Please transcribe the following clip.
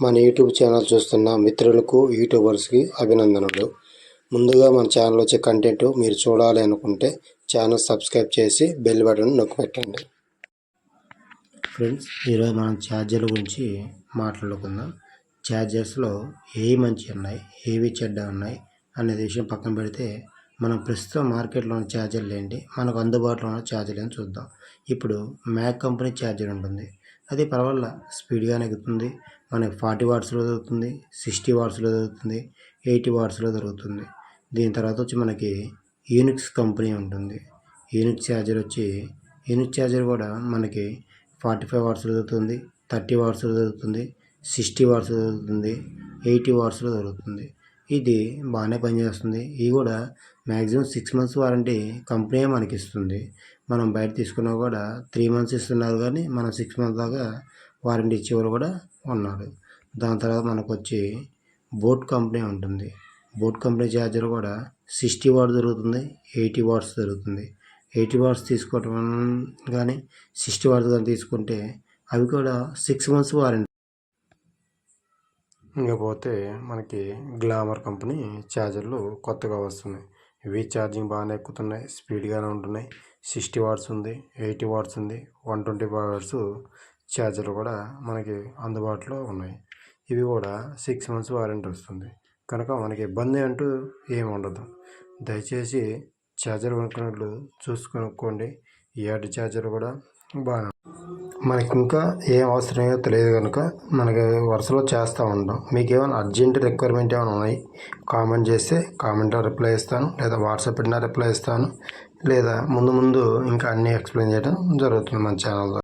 మన YouTube channel చూస్తున్న మిత్రులకు యూట్యూబర్స్కి అభినందనలు. ముందుగా మన ఛానల్ వచ్చే కంటెంట్ మీరు చూడాలి అనుకుంటే ఛానల్ సబ్స్క్రైబ్ చేసి బెల్ బటన్ నొక్కి పెట్టండి ఫ్రెండ్స్ ఈరోజు మనం ఛార్జర్ల గురించి మాట్లాడుకుందాం. ఛార్జర్స్లో ఏవి మంచి ఉన్నాయి ఏవి చెడ్డ ఉన్నాయి అనే విషయం పక్కన పెడితే మనం ప్రస్తుతం మార్కెట్లో ఉన్న ఛార్జర్లు ఏంటి మనకు అందుబాటులో ఉన్న ఛార్జర్లు ఏంటి చూద్దాం. ఇప్పుడు మ్యాక్ కంపెనీ ఛార్జర్ ఉంటుంది. అది పర్వాలేదు స్పీడ్గానే ఎక్కుతుంది మనకి ఫార్టీ వాట్స్లో దొరుకుతుంది సిక్స్టీ వాట్స్లో దొరుకుతుంది ఎయిటీ వాట్స్లో దొరుకుతుంది దీని తర్వాత వచ్చి మనకి యూనిక్స్ కంపెనీ ఉంటుంది. యూనిక్ ఛార్జర్ వచ్చి యూనిక్ ఛార్జర్ కూడా మనకి ఫార్టీ ఫైవ్ వాట్స్లో దొరుకుతుంది థర్టీ వాట్స్లో దొరుకుతుంది సిక్స్టీ వాట్స్లో దొరుకుతుంది ఎయిటీ వాట్స్లో దొరుకుతుంది ఇది బాగానే పనిచేస్తుంది. ఇది కూడా maximum six months warranty company మనకి ఇస్తుంది. మనం బయట తీసుకున్నా కూడా త్రీ మంత్స్ ఇస్తున్నారు కానీ మనం సిక్స్ మంత్స్ దాకా వారంటీ ఇచ్చేవారు కూడా ఉన్నారు. దాని తర్వాత మనకు వచ్చి బోట్ కంపెనీ ఉంటుంది. బోట్ కంపెనీ ఛార్జర్ కూడా సిక్స్టీ వాట్ దొరుకుతుంది ఎయిటీ వాట్స్ దొరుకుతుంది. ఎయిటీ వాట్స్ తీసుకోవటం కానీ సిక్స్టీ వాట్స్ కానీ తీసుకుంటే అవి కూడా సిక్స్ మంత్స్ వారంటీ ఇకపోతే మనకి గ్లామర్ కంపెనీ ఛార్జర్లు కొత్తగా వస్తున్నాయి. ఇవి ఛార్జింగ్ బాగానే ఎక్కుతున్నాయి. స్పీడ్గానే ఉంటున్నాయి. సిక్స్టీ వాట్స్ ఉంది ఎయిటీ వాట్స్ ఉంది వన్ ట్వంటీ వాట్స్ ఛార్జర్లు కూడా మనకి అందుబాటులో ఉన్నాయి. ఇవి కూడా సిక్స్ మంత్స్ వారంటీ వస్తుంది. కనుక మనకి ఇబ్బంది అంటూ ఏమి ఉండదు. దయచేసి ఛార్జర్ కొనుక్కున్నట్లు చూసుకొనుక్కోండి. ఈ ఆటి ఛార్జర్ కూడా బాగా మనకి ఇంకా ఏం అవసరమో తెలియదు కనుక మనకి వరుసలో చేస్తూ ఉంటాం. మీకు ఏమైనా అర్జెంట్ రిక్వైర్మెంట్ ఏమైనా ఉన్నాయి? కామెంట్ చేస్తే కామెంట్లో రిప్లై ఇస్తాను. లేదా వాట్సాప్ పెట్టినా రిప్లై ఇస్తాను. లేదా ముందు ముందు ఇంకా అన్నీ ఎక్స్ప్లెయిన్ చేయడం జరుగుతుంది మన ఛానల్లో